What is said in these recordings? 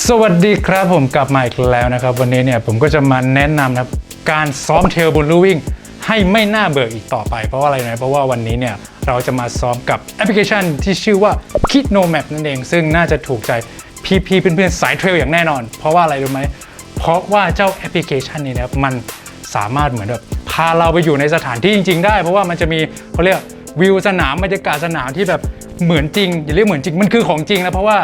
สวัสดีครับผมกลับมาอีกแล้วนะครับ วันนี้เนี่ยผมก็จะมาแนะนำนะครับการซ้อมเทรลบนลู่วิ่ง ให้ไม่น่าเบื่ออีกต่อไป เพราะว่าอะไรนะเพราะว่าวันนี้เนี่ยเราจะมาซ้อมกับแอปพลิเคชันที่ชื่อว่า Kid No Map นั่นเอง ซึ่งน่าจะถูกใจพี่ๆเพื่อนๆสายเทรลอย่างแน่นอน เพราะว่าอะไรรู้ไหมเพราะว่าเจ้าแอปพลิเคชันนี้นะครับมันสามารถเหมือนแบบพาเราไปอยู่ในสถานที่จริง ๆ ได้ เพราะว่ามันจะมีเขาเรียกวิวสนามบรรยากาศสนามที่แบบเหมือนจริงอย่าเรียกเหมือนจริงมันคือของจริงนะเพราะว่า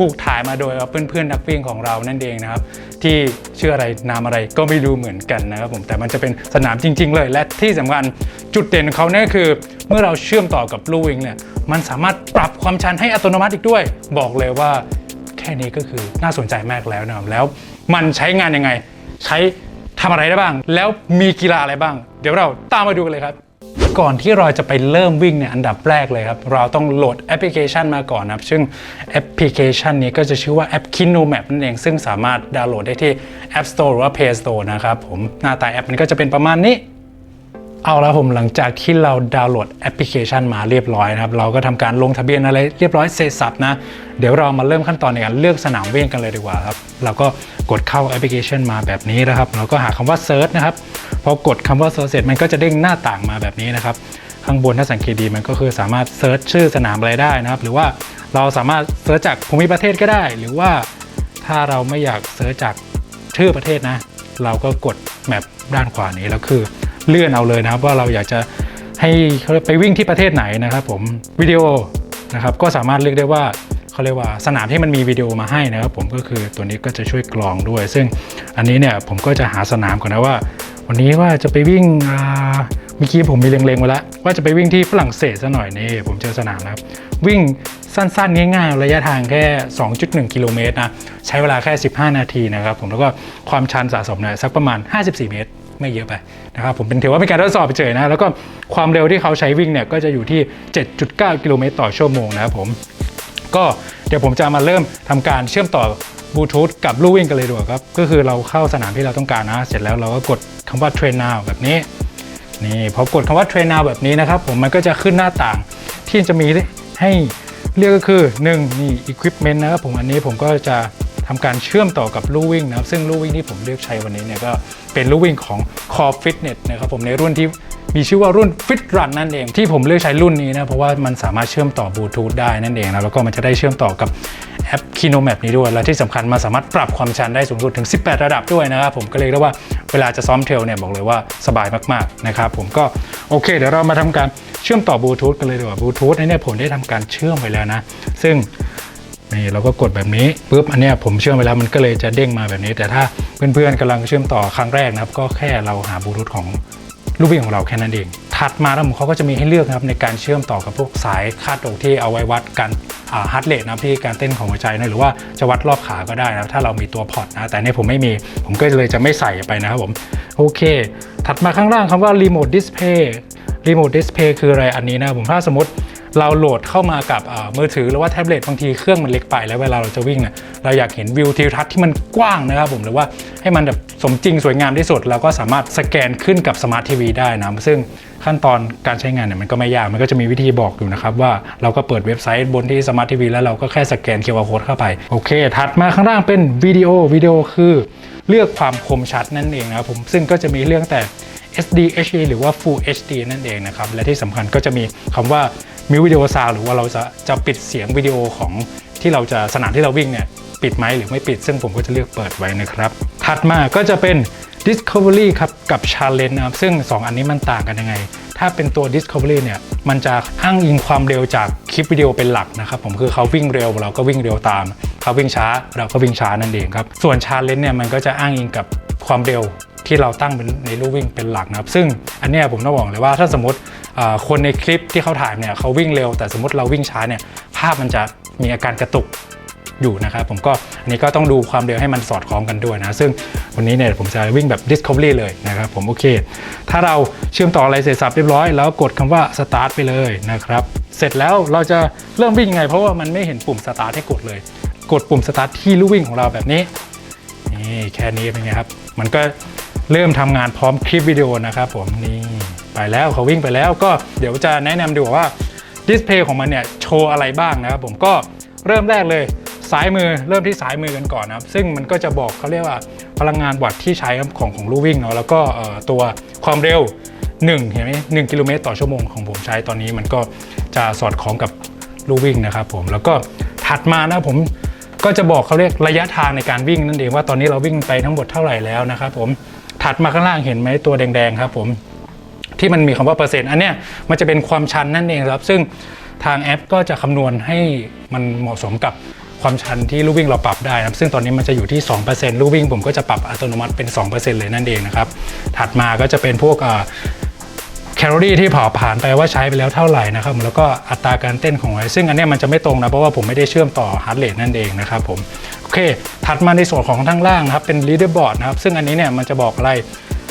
ถูกถ่ายมาโดยเพื่อนๆนักวิ่งของเรานั่นเองนะครับที่ชื่ออะไรนามอะไรก็ไม่รู้เหมือนกันนะครับผมแต่มันจะเป็นสนามจริง ๆ เลย และที่สำคัญจุดเด่นของเขาเนี่ยคือ เมื่อเราเชื่อมต่อกับลู่วิ่งเนี่ยมันสามารถปรับความชันให้อัตโนมัติอีกด้วย บอกเลยว่าแค่นี้ก็คือน่าสนใจมากแล้วนะครับแล้วมันใช้งานยังไง ใช้ทำอะไรได้บ้าง แล้วมีกีฬาอะไรบ้าง เดี๋ยวเราตามมาดูกันเลยครับ ก่อนที่เราจะไปเริ่มวิ่งเนี่ยอันดับแรกเลยครับ เราต้องโหลดแอปพลิเคชันมาก่อนนะครับ ซึ่งแอปพลิเคชันนี้ก็จะชื่อว่าแอป Kino Map นั่นเอง ซึ่งสามารถดาวน์โหลดได้ที่ App Store หรือว่า Play Store นะครับผมหน้าตาแอปมันก็จะเป็นประมาณนี้ เอาละผมหลังจากที่เราดาวน์โหลดแอปพลิเคชันมาเรียบร้อยนะครับ เราก็ทำการลงทะเบียนอะไรเรียบร้อยเสร็จสับนะ เดี๋ยวเรามาเริ่มขั้นตอนในการเลือกสนามวิ่งกันเลยดีกว่าครับ เราก็กดเข้าแอปพลิเคชันมาแบบนี้นะครับ เราก็หาคำว่า Search นะครับ พอกดคำว่า Search เสร็จมันก็จะเด้งหน้าต่างมาแบบนี้นะครับ ข้างบนถ้าสังเกตดีมันก็คือสามารถเซิร์ชชื่อสนามอะไรได้นะครับ หรือว่าเราสามารถเซิร์ชจากภูมิประเทศก็ได้ หรือว่าถ้าเราไม่อยากเซิร์ชจากชื่อประเทศนะ เราก็กดแมปด้านขวานี้แล้วคือ เลื่อนเอาเลยนะครับว่าเราอยากจะให้เขาไปวิ่งที่ประเทศไหนนะครับ ผมวิดีโอนะครับก็สามารถเลือกได้ว่าเขาเรียกว่าสนามที่มันมีวิดีโอมาให้นะครับผมก็คือตัวนี้ก็จะช่วยกรองด้วย ซึ่งอันนี้เนี่ยผมก็จะหาสนามก่อนนะว่า วันนี้ว่าจะไปวิ่งเมื่อกี้ผมมีเล็งๆไว้แล้วว่าจะไปวิ่งที่ฝรั่งเศสซะหน่อยนี่ผมเจอสนามแล้วครับวิ่งสั้นๆ ง่ายๆ ระยะทางแค่ 2.1 กิโลเมตรนะ ใช้เวลาแค่ 15 นาทีนะครับผมแล้วก็ความชันสะสมเนี่ยสักประมาณ 54 เมตร ไม่เยอะไปนะครับผมเป็นถือว่าเป็นการทดสอบเฉยๆนะ แล้วก็ความเร็วที่เขาใช้วิ่งเนี่ยก็จะอยู่ที่ 7.9 กิโลเมตรต่อชั่วโมงนะครับผมก็เดี๋ยวผมจะมาเริ่มทำการเชื่อมต่อบลูทูธกับลู่วิ่งกันเลยดีกว่าครับก็คือเราเข้าสนามที่เราต้องการนะ เสร็จแล้วเราก็กดคำว่า Train Now แบบนี้นี่พอกดคำว่า Train Now แบบนี้นะครับผมมันก็จะขึ้นหน้าต่างที่จะมีให้เรียกก็คือ 1 นี่ Equipment นะครับผมอันนี้ผมก็จะ ทำการเชื่อมต่อกับลู่วิ่งนะครับซึ่งลู่วิ่งที่ผมเลือกใช้วันนี้เนี่ยก็เป็นลู่วิ่งของ Core Fitness นะครับผมในรุ่นที่มีชื่อว่ารุ่น Fit Run นั่นเอง ที่ผมเลือกใช้รุ่นนี้นะเพราะว่ามันสามารถเชื่อมต่อบลูทูธได้นั่นเองนะแล้วก็มันจะได้เชื่อมต่อกับแอป Kino Map นี้ด้วย และที่สำคัญมันสามารถปรับความชันได้สูงสุดถึง 18 ระดับด้วยนะครับผมก็เลยเรียกว่าเวลาจะซ้อมเทรลเนี่ยบอกเลยว่าสบายมากๆนะครับผมก็โอเค เดี๋ยวเรามาทำการเชื่อมต่อบลูทูธกันเลยดีกว่าบลูทูธเนี่ยผมได้ทำการเชื่อมไปแล้วนะซึ่ง นี่เราก็กดแบบนี้ปุ๊บอันเนี้ยผมเชื่อมไปแล้วมันก็เลยจะเด้งมาแบบนี้ แต่ถ้าเพื่อนๆกำลังเชื่อมต่อครั้งแรกนะครับ ก็แค่เราหาบลูทูธของลูกวิ่งของเราแค่นั้นเอง ถัดมาแล้วผมเขาก็จะมีให้เลือกนะครับในการเชื่อมต่อกับพวกสายคาดอกที่เอาไว้วัดการฮาร์ดเรทนะครับที่การเต้นของหัวใจนะหรือว่าจะวัดรอบขาก็ได้นะถ้าเรามีตัวพอร์ตนะแต่เนี่ยผมไม่มี ผมก็เลยจะไม่ใส่ไปนะครับผม โอเค ถัดมาข้างล่างคำว่า Remote Display Remote Display คืออะไรอันนี้นะผมถ้าสมมติ เราโหลดเข้ามากับมือถือหรือว่าแท็บเล็ตบางทีเครื่องมันเล็กไปแล้วเวลาเราจะวิ่งเนี่ยเราอยากเห็นวิวทิวทัศน์ที่มันกว้างนะครับผมหรือว่าให้มันแบบสมจริงสวยงามที่สุดเราก็สามารถสแกนขึ้นกับสมาร์ททีวีได้นะซึ่งขั้นตอนการใช้งานเนี่ยมันก็ไม่ยากมันก็จะมีวิธีบอกอยู่นะครับว่าเราก็เปิดเว็บไซต์บนที่สมาร์ททีวีแล้วเราก็แค่สแกน QR code เข้าไปโอเค ถัดมาข้างล่างเป็นวิดีโอวิดีโอคือ เลือกความคมชัดนั่นเองนะครับผมซึ่งก็จะมีเรื่องแต่ SD HD หรือว่า Full HD นั่นเองนะครับ และที่สำคัญก็จะมีคำว่ามิววิดีโอซาวหรือว่าเราจะจะปิดเสียงวิดีโอของที่เราจะสนามที่เราวิ่งเนี่ยปิดไหมหรือไม่ปิด ซึ่งผมก็จะเลือกเปิดไว้นะครับ ถัดมาก็จะเป็น Discovery ครับกับ Challenge นะครับซึ่ง 2 อันนี้มันต่างกันยังไง ถ้าเป็นตัว Discovery เนี่ยมันจะอ้างอิงความเร็วจากคลิปวิดีโอเป็นหลักนะครับผมคือเขาวิ่งเร็วเราก็วิ่งเร็วตาม เขาวิ่งช้าเราก็วิ่งช้านั่นเองครับส่วน Challenge เนี่ยมันก็จะอ้างอิงกับ ความเร็วที่เราตั้งเป็นในลู่วิ่งเป็นหลักนะครับ ซึ่งอันนี้ผมต้องบอกเลยว่าถ้าสมมติคนในคลิปที่เขาถ่ายเนี่ยเขาวิ่งเร็ว แต่สมมติเราวิ่งช้าเนี่ยภาพมันจะมีอาการกระตุกอยู่นะครับผมก็อันนี้ก็ต้องดูความเร็วให้มันสอดคล้องกันด้วยนะ ซึ่งวันนี้เนี่ยผมจะวิ่งแบบ Discovery เลยนะครับผมโอเค ถ้าเราเชื่อมต่ออะไรเสร็จสับเรียบร้อย แล้วกดคำว่า Start ไปเลยนะครับ เสร็จแล้วเราจะเริ่มวิ่งยังไง เพราะว่ามันไม่เห็นปุ่ม Start ให้กดเลย กดปุ่ม Start ที่ลู่วิ่งของเราแบบนี้ นี่แค่นี้เป็นไงครับ มันก็เริ่มทำงานพร้อมคลิปวิดีโอนะครับผมนี่ไปแล้วเขาวิ่งไปแล้วก็เดี๋ยวจะแนะนำดูว่าดิสเพย์ของมันเนี่ยโชว์อะไรบ้างนะครับผมก็เริ่มแรกเลยซ้ายมือเริ่มที่ซ้ายมือกันก่อนนะครับ ซึ่งมันก็จะบอกเขาเรียกว่าพลังงานวัตต์ที่ใช้ของของลู่วิ่งเนาะแล้วก็ตัวความเร็ว 1 เห็นไหม1กิโลเมตรต่อชั่วโมงของผมใช้ตอนนี้มันก็จะสอดคล้องกับลู่วิ่งนะครับผมแล้วก็ถัดมานะผม ก็จะบอกเขาเรียกระยะทางในการวิ่งนั่นเองว่าตอนนี้เราวิ่งไปทั้งหมดเท่าไหร่แล้วนะครับผมถัดมาข้างล่างเห็นไหมตัวแดงๆครับผมที่มันมีคำว่าเปอร์เซ็นต์อันเนี้ยมันจะเป็นความชันนั่นเองครับ ซึ่งทางแอปก็จะคำนวณให้มันเหมาะสมกับความชันที่ลูกวิ่งเราปรับได้นะครับซึ่งตอนนี้มันจะอยู่ที่ 2%ลูกวิ่งผมก็จะปรับอัตโนมัติเป็น 2%เลยนั่นเองนะครับ ถัดมาก็จะเป็นพวก แคลอรี่ที่เผาผ่านไปว่าใช้ไปแล้วเท่าไหร่นะครับแล้วก็อัตราการเต้นของไว้ซึ่งอันนี้มันจะไม่ตรงนะเพราะว่าผมไม่ได้เชื่อมต่อฮาร์ดเรทนั่นเองนะครับผมโอเค ถัดมาในส่วนของทางล่างนะครับเป็น leaderboard นะครับซึ่งอันนี้เนี่ยมันจะบอกอะไร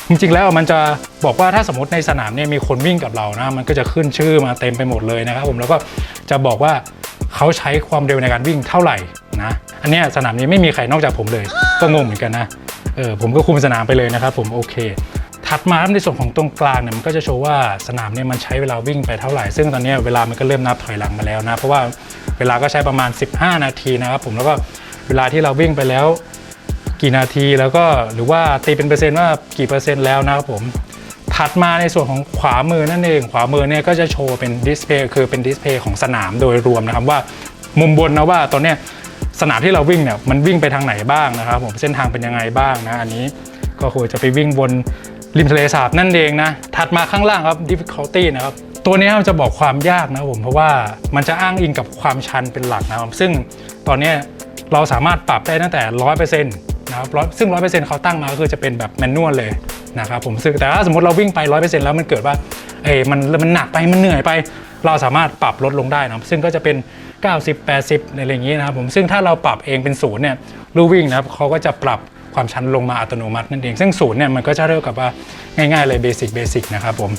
จริงๆแล้วมันจะบอกว่าถ้าสมมติในสนามเนี่ยมีคนวิ่งกับเรานะมันก็จะขึ้นชื่อมาเต็มไปหมดเลยนะครับผมแล้วก็จะบอกว่าเขาใช้ความเร็วในการวิ่งเท่าไหร่นะอันนี้สนามนี้ไม่มีใครนอกจากผมเลย ก็งงเหมือนกันนะเออผมก็คุมสนามไปเลยนะครับผมโอเค ถัดมาในส่วนของตรงกลางเนี่ยมันก็จะโชว์ว่าสนามเนี่ยมันใช้เวลาวิ่งไปเท่าไหร่ ซึ่งตอนนี้เวลามันก็เริ่มนับถอยหลังมาแล้วนะ เพราะว่าเวลาก็ใช้ประมาณ 15 นาทีนะครับผมแล้วก็เวลาที่เราวิ่งไปแล้ว กี่นาทีแล้วก็หรือว่าตีเป็นเปอร์เซ็นต์ว่ากี่เปอร์เซ็นต์แล้วนะครับผมถัดมาในส่วนของขวามือนั่นเอง ขวามือเนี่ยก็จะโชว์เป็นดิสเพย์คือเป็นดิสเพย์ของสนามโดยรวมนะครับว่ามุมบนนะว่าตอนเนี้ยสนามที่เราวิ่งเนี่ยมันวิ่งไปทางไหนบ้างนะครับผมเส้นทางเป็นยังไงบ้างนะอันนี้ก็คือจะไปวิ่งบน ริมทะเลสาบนั่นเองนะ ถัดมาข้างล่างครับ difficulty นะครับ ตัวนี้มันจะบอกความยากนะครับผมเพราะว่ามันจะอ้างอิงกับความชันเป็นหลักนะครับ ซึ่งตอนนี้เราสามารถปรับได้ตั้งแต่ 100%นะครับร้อยซึ่ง 100%เขาตั้งมาก็คือจะเป็นแบบแมนนวลเลยนะครับผมซึ่งแต่ถ้าสมมติเราวิ่งไป 100%แล้วมันเกิดว่าเอ้ยมันมันหนักไปมันเหนื่อยไป เราสามารถปรับลดลงได้นะครับซึ่งก็จะเป็น 90 80อะไรอย่างนี้นะครับผมซึ่งถ้าเราปรับเองเป็นศูนย์เนี่ยลู่วิ่งนะครับเขาก็จะปรับ ความชันลงมาอัตโนมัตินั่นเอง ซึ่งศูนย์เนี่ยมันก็จะเรียกกับว่าง่ายๆเลยเบสิกเบสิกนะครับผม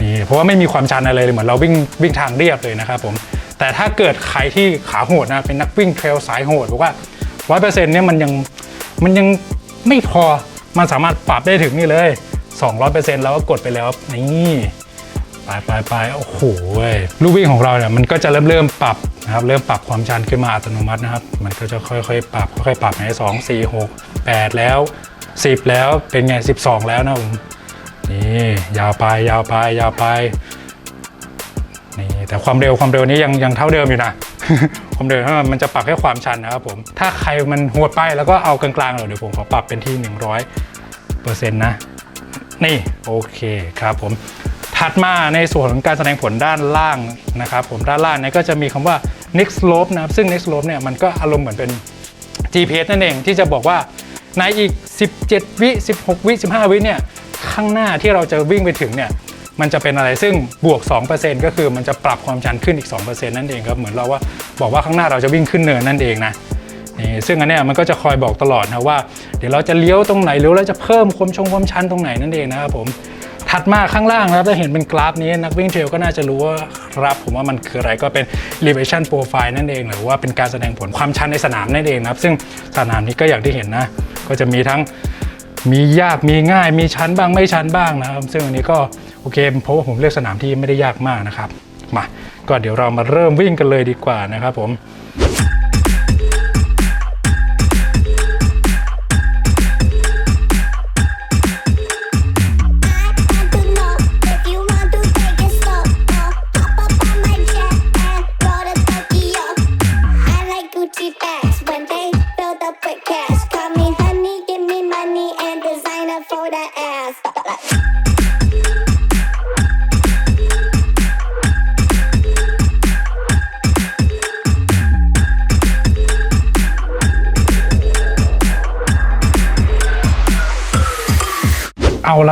นี่เพราะว่าไม่มีความชันอะไรเลยเหมือนเราวิ่งวิ่งทางเรียบเลยนะครับผมแต่ถ้าเกิดใครที่ขาโหดนะเป็นนักวิ่งเทรลสายโหดบอกว่า100%เนี่ยมันยังมันยังไม่พอมันสามารถปรับได้ถึงนี่เลย 200%แล้วก็กดไปแล้วนี่ ไปไปไปโอ้โหเว้ยลูกวิ่งของเราเนี่ยมันก็จะเริ่มเริ่มปรับนะครับเริ่มปรับความชันขึ้นมาอัตโนมัตินะครับ มันก็จะค่อยๆ ปรับค่อยๆปรับให้สองสี่หกแปดแล้ว 10 แล้วเป็นไง 12 แล้วนะผมนี่ยาวไปยาวไปยาวไปนี่แต่ความเร็วความเร็วนี้ยังยังเท่าเดิมอยู่นะความเร็วมันจะปรับแค่ความชันนะครับผมถ้าใครมันโหดไปแล้วก็เอากลางๆเลยเดี๋ยวผมขอปรับเป็นที่ 100เปอร์เซ็นต์นะนี่โอเคครับผม ถัดมาในส่วนของการแสดงผลด้านล่างนะครับผมด้านล่างเนี่ยก็จะมีคำว่า next slope นะครับซึ่ง next slope เนี่ยมันก็อารมณ์เหมือนเป็น GPS นั่นเองที่จะบอกว่าในอีก 17 วิ 16 วิ 15 วิเนี่ยข้างหน้าที่เราจะวิ่งไปถึงเนี่ยมันจะเป็นอะไรซึ่งบวก 2%ก็คือมันจะปรับความชันขึ้นอีก 2%นั่นเองครับเหมือนเราว่าบอกว่าข้างหน้าเราจะวิ่งขึ้นเนินนั่นเองนะนี่ซึ่งอันเนี้ยมันก็จะคอยบอกตลอดนะว่า เดี๋ยวเราจะเลี้ยวตรงไหนหรือเราจะเพิ่มความชงความชันตรงไหนนั่นเองนะครับผม ถัดมาข้างล่างนะครับถ้าเห็นเป็นกราฟนี้นักวิ่งเทรลก็น่าจะรู้ว่าครับผมว่ามันคืออะไรก็เป็น elevation profile นั่นเอง หรือว่าเป็นการแสดงผลความชันในสนามนั่นเองนะครับซึ่งสนามนี้ก็อย่างที่เห็นนะ ก็จะมีทั้งมียากมีง่ายมีชันบ้างไม่ชันบ้างนะครับ ซึ่งอันนี้ก็โอเคเพราะว่าผมเลือกสนามที่ไม่ได้ยากมากนะครับมาก็เดี๋ยวเรามาเริ่มวิ่งกันเลยดีกว่านะครับผม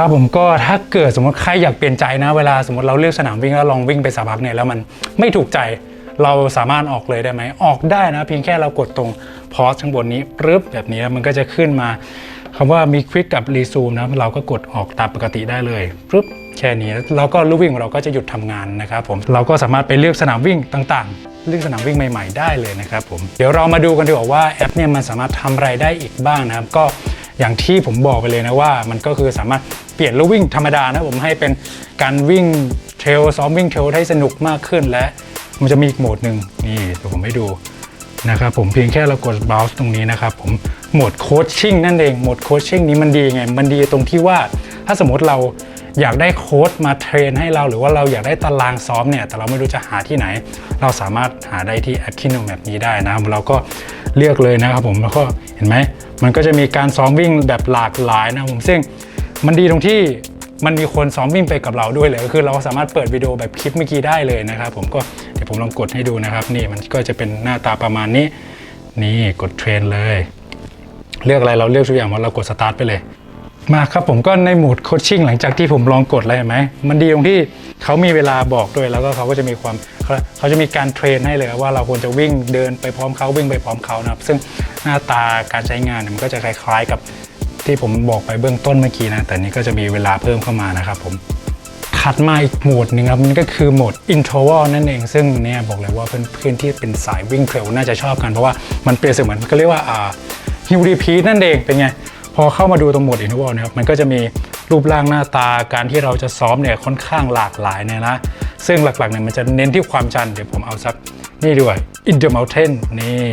เอาผมก็ถ้าเกิดสมมติใครอยากเปลี่ยนใจนะ เวลาสมมติเราเลือกสนามวิ่งแล้วลองวิ่งไปสักพักเนี่ยแล้วมันไม่ถูกใจเราสามารถออกเลยได้ไหมออกได้นะ เพียงแค่เรากดตรงพอสข้างบนนี้ปึ๊บแบบนี้แล้วมันก็จะขึ้นมาคำว่ามีควิกกับรีซูมนะเราก็กดออกตามปกติได้เลยปึ๊บแค่นี้แล้วก็ลูกวิ่งของเราก็จะหยุดทำงานนะครับผมเราก็สามารถไปเลือกสนามวิ่งต่างๆ เลือกสนามวิ่งใหม่ ๆ ได้เลยนะครับผมเดี๋ยวเรามาดูกันดีกว่าว่าแอปเนี่ยมันสามารถทำอะไรได้อีกบ้างนะครับก็ อย่างที่ผมบอกไปเลยนะว่า มันก็คือสามารถเปลี่ยนลูกวิ่งธรรมดานะผมให้เป็นการวิ่งเทรลซ้อมวิ่งเทรลให้สนุกมากขึ้นและมันจะมีอีกโหมดหนึ่งนี่เดี๋ยวผมให้ดูนะครับผมเพียงแค่เรากด browse ตรงนี้นะครับผมโหมดโคชชิ่งนั่นเองโหมดโคชชิ่งนี้มันดีไง มันดีตรงที่ว่าถ้าสมมติเราอยากได้โค้ชมาเทรนให้เราหรือว่าเราอยากได้ตารางซ้อมเนี่ย แต่เราไม่รู้จะหาที่ไหน เราสามารถหาได้ที่แอป Kino Map นี้ได้นะครับเราก็เลือกเลยนะครับผมแล้วก็เห็นไหม มันก็จะมีการซ้อมวิ่งแบบหลากหลายนะครับผมซึ่งมันดีตรงที่มันมีคนซ้อมวิ่งไปกับเราด้วยเลยก็คือเราสามารถเปิดวิดีโอแบบคลิปเมื่อกี้ได้เลยนะครับ ผมก็เดี๋ยวผมลองกดให้ดูนะครับ นี่มันก็จะเป็นหน้าตาประมาณนี้ นี่กดเทรนเลย เลือกอะไรเราเลือกทุกอย่างว่าเรากดสตาร์ทไปเลย มาครับผมก็ในโหมดโคชชิ่งหลังจากที่ผมลองกดแล้วเห็นไหมมันดีตรงที่เขามีเวลาบอกด้วยแล้วก็เขาก็จะมีความเขาจะมีการเทรนให้เลยว่าเราควรจะวิ่งเดินไปพร้อมเขาวิ่งไปพร้อมเขานะครับ ซึ่งหน้าตาการใช้งานเนี่ยมันก็จะคล้ายๆกับที่ผมบอกไปเบื้องต้นเมื่อกี้นะ แต่นี้ก็จะมีเวลาเพิ่มเข้ามานะครับผมถัดมาอีกโหมดหนึ่งครับมันก็คือโหมด interval นั่นเอง ซึ่งเนี่ยบอกเลยว่าเพื่อนๆที่เป็นสายวิ่งเทรลน่าจะชอบกันเพราะว่ามันเปรียบเสมือนก็เรียกว่าอ่าฮิวรีพีนั่นเองเป็นไง พอเข้ามาดูตรงหมวด interval นะครับมันก็จะมีรูปร่างหน้าตาการที่เราจะซ้อมเนี่ยค่อนข้างหลากหลายเนี่ยนะซึ่งหลักๆเนี่ยมันจะเน้นที่ความชันเดี๋ยวผมเอาสักนี่ด้วย in the mountain นี่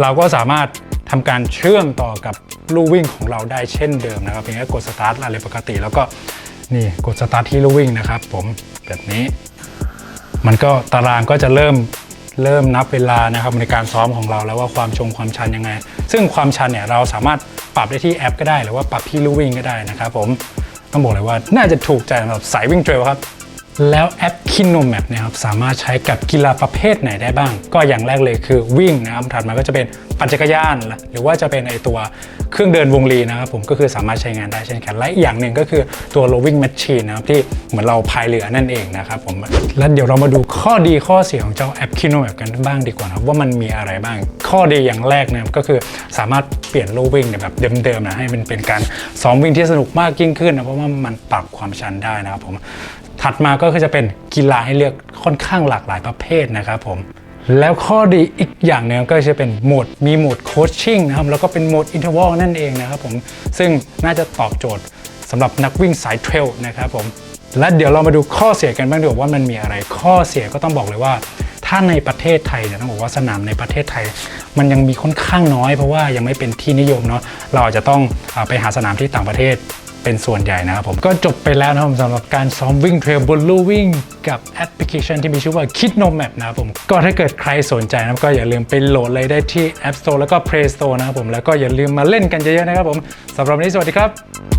เราก็สามารถทำการเชื่อมต่อกับลู่วิ่งของเราได้เช่นเดิมนะครับเพียงแค่กดสตาร์ทอะไรปกติ แล้วก็นี่กดสตาร์ทที่ลู่วิ่งนะครับ ผมแบบนี้ มันก็ตารางก็จะเริ่มเริ่มนับเวลานะครับในการซ้อมของเราแล้วว่าความชงความชันยังไง ซึ่งความชันเนี่ยเราสามารถ ปรับได้ที่แอปก็ได้หรือว่าปรับที่ลู่วิ่งก็ได้นะครับผมต้องบอกเลยว่าน่าจะถูกใจสำหรับสายวิ่งเทรลครับ แล้วแอป Kino Map เนะครับสามารถใช้กับกีฬาประเภทไหนได้บ้าง ก็อย่างแรกเลยคือวิ่งนะครับถัดมาก็จะเป็นปั่นจักรยาน หรือว่าจะเป็นไอตัวเครื่องเดินวงลีนะครับผมก็คือสามารถใช้งานได้เช่นกัน และอีกอย่างหนึ่งก็คือตัว rowing machine นะครับที่เหมือนเราพายเรือนั่นเองนะครับผมแล้วเดี๋ยวเรามาดูข้อดีข้อเสียของเจ้าแอป Kino Map กันบ้างดีกว่านะครับว่ามันมีอะไรบ้าง ข้อดีอย่างแรกนะครับก็คือสามารถเปลี่ยนลู่วิ่งเนี่ยแบบเดิมๆนะให้มันเป็นการซ้อมวิ่งที่สนุกมากยิ่งขึ้นนะเพราะว่ามันปรับความชันได้นะครับผม ถัดมาก็คือจะเป็นกีฬาให้เลือกค่อนข้างหลากหลายประเภทนะครับผมแล้วข้อดีอีกอย่างหนึ่งก็จะเป็นโหมดมีโหมดโคชชิ่งนะครับแล้วก็เป็นโหมดอินเทอร์วลนั่นเองนะครับผมซึ่งน่าจะตอบโจทย์สำหรับนักวิ่งสายเทรลนะครับผมและเดี๋ยวเรามาดูข้อเสียกันบ้างดีกว่าว่ามันมีอะไร ข้อเสียก็ต้องบอกเลยว่า ถ้าในประเทศไทยเนี่ยต้องบอกว่าสนามในประเทศไทย มันยังมีค่อนข้างน้อยเพราะว่ายังไม่เป็นที่นิยมเนาะเราอาจจะต้องไปหาสนามที่ต่างประเทศ เป็นส่วนใหญ่นะครับผมก็จบไปแล้วนะครับสำหรับการซ้อมวิ่งเทรลบนลู่วิ่งกับแอปพลิเคชันที่มีชื่อว่า Kidno Map นะครับผมก็ถ้าเกิดใครสนใจนะครับก็อย่าลืมไปโหลดเลยได้ที่ App Store แล้วก็ Play Store นะครับผมแล้วก็อย่าลืมมาเล่นกันเยอะๆนะครับผมสำหรับวันนี้สวัสดีครับ